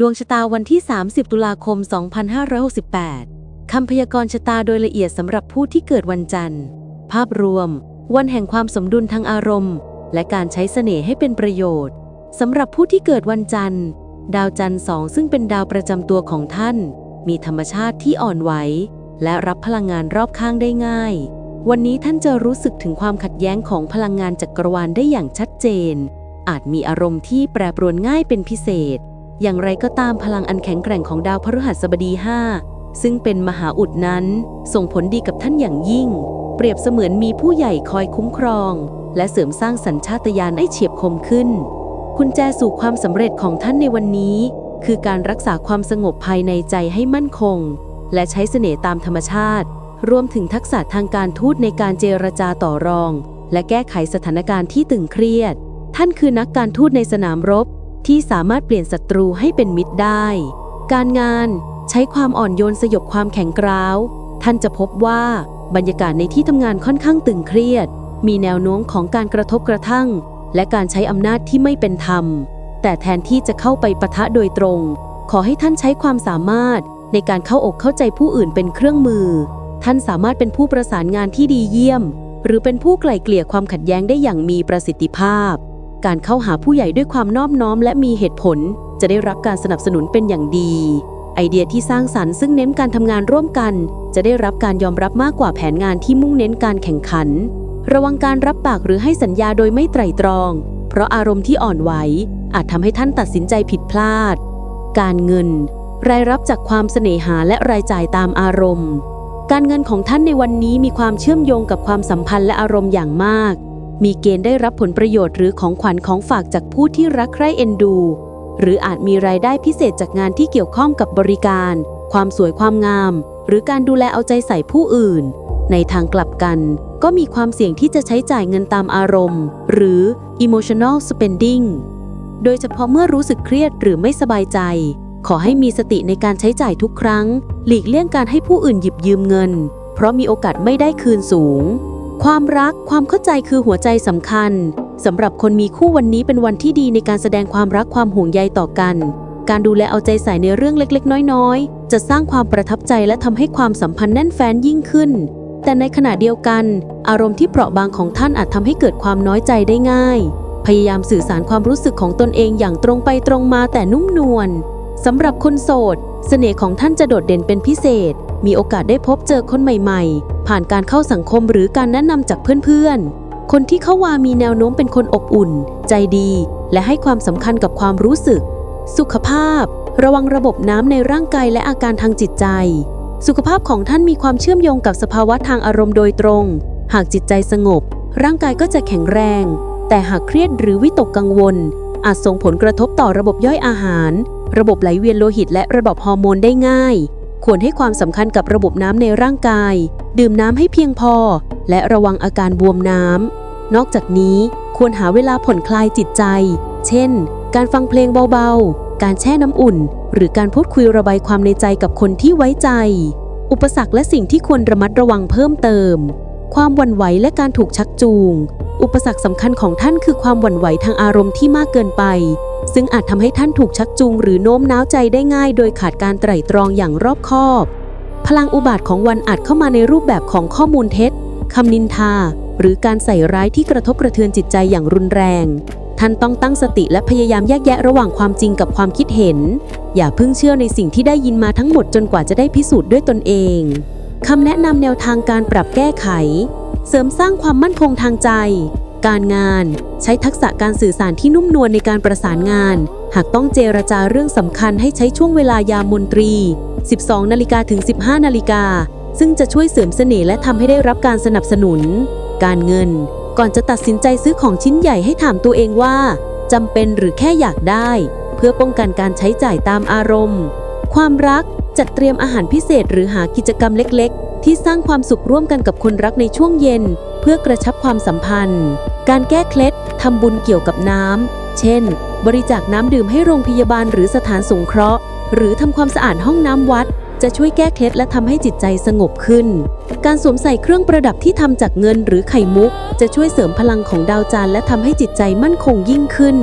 ดวงชะตาวันที่ 30 ตุลาคม 2568 คำพยากรณ์ชะตาโดยละเอียดสำหรับผู้ที่เกิดวันจันทร์ ภาพรวม วันแห่งความสมดุลทางอารมณ์ และการใช้เสน่ห์ให้เป็นประโยชน์ สำหรับผู้ที่เกิดวันจันทร์ ดาวจันทร์สองซึ่งเป็นดาวประจำตัวของท่าน มีธรรมชาติที่อ่อนไหว และรับพลังงานรอบข้างได้ง่าย วันนี้ท่านจะรู้สึกถึงความขัดแย้งของพลังงานจักรวาลได้อย่างชัดเจน อาจมีอารมณ์ที่แปรปรวนง่ายเป็นพิเศษ อย่างไรก็ตามพลังอันแข็งแกร่งของดาวพฤหัสบดี 5 ซึ่งเป็นมหาอุดนั้น ส่งผลดีกับท่านอย่างยิ่ง เปรียบเสมือนมีผู้ใหญ่คอยคุ้มครอง และเสริมสร้างสัญชาตญาณให้เฉียบคมขึ้น คุณแจสู่ความสำเร็จของท่านในวันนี้ คือการรักษาความสงบภายในใจให้มั่นคง และใช้เสน่ห์ตามธรรมชาติ รวมถึงทักษะทางการทูตในการเจรจาต่อรอง และแก้ไขสถานการณ์ที่ตึงเครียด ท่านคือนักการทูตในสนามรบ ที่สามารถเปลี่ยนศัตรูให้เป็นมิตรได้ การงานใช้ความอ่อนโยนสยบความแข็งกร้าว ท่านจะพบว่าบรรยากาศในที่ทำงานค่อนข้างตึงเครียด มีแนวโน้มของการกระทบกระทั่ง และการใช้อำนาจที่ไม่เป็นธรรม แต่แทนที่จะเข้าไปปะทะโดยตรง ขอให้ท่านใช้ความสามารถในการเข้าอกเข้าใจผู้อื่นเป็นเครื่องมือ ท่านสามารถเป็นผู้ประสานงานที่ดีเยี่ยม หรือเป็นผู้ไกล่เกลี่ยความขัดแย้งได้อย่างมีประสิทธิภาพ การเข้าหาผู้ใหญ่ด้วยความนอบน้อมและมีเหตุผล จะได้รับการสนับสนุนเป็นอย่างดี ไอเดียที่สร้างสรรค์ซึ่งเน้นการทำงานร่วมกัน จะได้รับการยอมรับมากกว่าแผนงานที่มุ่งเน้นการแข่งขัน ระวังการรับปากหรือให้สัญญาโดยไม่ไตร่ตรอง เพราะอารมณ์ที่อ่อนไหวอาจทำให้ท่านตัดสินใจผิดพลาด การเงิน รายรับจากความเสน่หาและรายจ่ายตามอารมณ์ การเงินของท่านในวันนี้มีความเชื่อมโยงกับความสัมพันธ์และอารมณ์อย่างมาก มีเกณฑ์ได้รับผลประโยชน์หรือของขวัญของฝากจากผู้ที่รักใคร่เอ็นดู หรืออาจมีรายได้พิเศษจากงานที่เกี่ยวข้องกับบริการ ความสวยความงาม หรือการดูแลเอาใจใส่ผู้อื่น ในทางกลับกัน ก็มีความเสี่ยงที่จะใช้จ่ายเงินตามอารมณ์ หรือ emotional spending โดยเฉพาะเมื่อรู้สึกเครียดหรือไม่สบายใจ ขอให้มีสติในการใช้จ่ายทุกครั้ง หลีกเลี่ยงการให้ผู้อื่นหยิบยืมเงิน เพราะมีโอกาสไม่ได้คืนสูง ความรักความเข้าใจคือหัวใจสำคัญสำหรับคนมีคู่วันนี้เป็นวันที่ดีในการแสดงความรักความห่วงใยต่อกัน การดูแลเอาใจใส่ในเรื่องเล็กๆ น้อยๆ จะสร้างความประทับใจและทำให้ความสัมพันธ์แน่นแฟ้นยิ่งขึ้น แต่ในขณะเดียวกัน อารมณ์ที่เปราะบางของท่านอาจทำให้เกิดความน้อยใจได้ง่าย พยายามสื่อสารความรู้สึกของตนเองอย่างตรงไปตรงมาแต่นุ่มนวลสำหรับคนโสด เสน่ห์ของท่านจะโดดเด่นเป็นพิเศษ มีโอกาสได้พบเจอคนใหม่ๆ ผ่านการเข้าสังคมหรือการแนะนำจากเพื่อนๆ คนที่เข้าวามีแนวโน้มเป็นคนอบอุ่น ใจดี และให้ความสำคัญกับความรู้สึก สุขภาพ ระวังระบบน้ำในร่างกายและอาการทางจิตใจ สุขภาพของท่านมีความเชื่อมโยงกับสภาวะทางอารมณ์โดยตรง หากจิตใจสงบ ร่างกายก็จะแข็งแรง แต่หากเครียดหรือวิตกกังวล อาจส่งผลกระทบต่อระบบย่อยอาหาร ระบบไหลเวียนโลหิตและระบบฮอร์โมนได้ง่าย ควรให้ความสำคัญกับระบบน้ำในร่างกาย ดื่มน้ำให้เพียงพอ และระวังอาการบวมน้ำ นอกจากนี้ควรหาเวลาผ่อนคลายจิตใจ เช่น การฟังเพลงเบาๆ การแช่น้ำอุ่น หรือการพูดคุยระบายความในใจกับคนที่ไว้ใจ อุปสรรคและสิ่งที่ควรระมัดระวังเพิ่มเติม ความหวั่นไหวและการถูกชักจูง อุปสรรคสำคัญของท่านคือความหวั่นไหวทางอารมณ์ที่มากเกินไป ซึ่งอาจทำให้ท่านถูกชักจูงหรือโน้มน้าวใจได้ง่ายโดยขาดการไตร่ตรองอย่างรอบคอบ พลังอุบาทของวันอาจเข้ามาในรูปแบบของข้อมูลเท็จคำนินทา หรือการใส่ร้ายที่กระทบกระเทือนจิตใจอย่างรุนแรง ท่านต้องตั้งสติและพยายามแยกแยะระหว่างความจริงกับความคิดเห็น อย่าเพิ่งเชื่อในสิ่งที่ได้ยินมาทั้งหมดจนกว่าจะได้พิสูจน์ด้วยตนเองคำแนะนำแนวทางการปรับแก้ไข เสริมสร้างความมั่นคงทางใจ การงาน ใช้ทักษะการสื่อสารที่นุ่มนวลในการประสานงาน หากต้องเจรจาเรื่องสำคัญให้ใช้ช่วงเวลายามมนตรี 12นาฬิกาถึง 15นาฬิกาซึ่งจะช่วยเสริมเสน่ห์และทำให้ได้รับการสนับสนุน การเงิน ก่อนจะตัดสินใจซื้อของชิ้นใหญ่ให้ถามตัวเองว่าจำเป็นหรือแค่อยากได้ เพื่อป้องกันการใช้จ่ายตามอารมณ์ ความรักจัดเตรียมอาหารพิเศษหรือหากิจกรรมเล็ก ๆ ที่สร้างความสุขร่วมกันกับคนรักในช่วงเย็น พื่อกระชับความสัมพันธ์ การแก้เคล็ดทำบุญเกี่ยวกับน้ำ เช่น บริจาคน้ำดื่มให้โรงพยาบาลหรือสถานสงเคราะห์ หรือทำความสะอาดห้องน้ำวัด จะช่วยแก้เคล็ดและทำให้จิตใจสงบขึ้น การสวมใส่เครื่องประดับที่ทำจากเงินหรือไข่มุก จะช่วยเสริมพลังของดาวจันทร์และทำให้จิตใจมั่นคงยิ่งขึ้น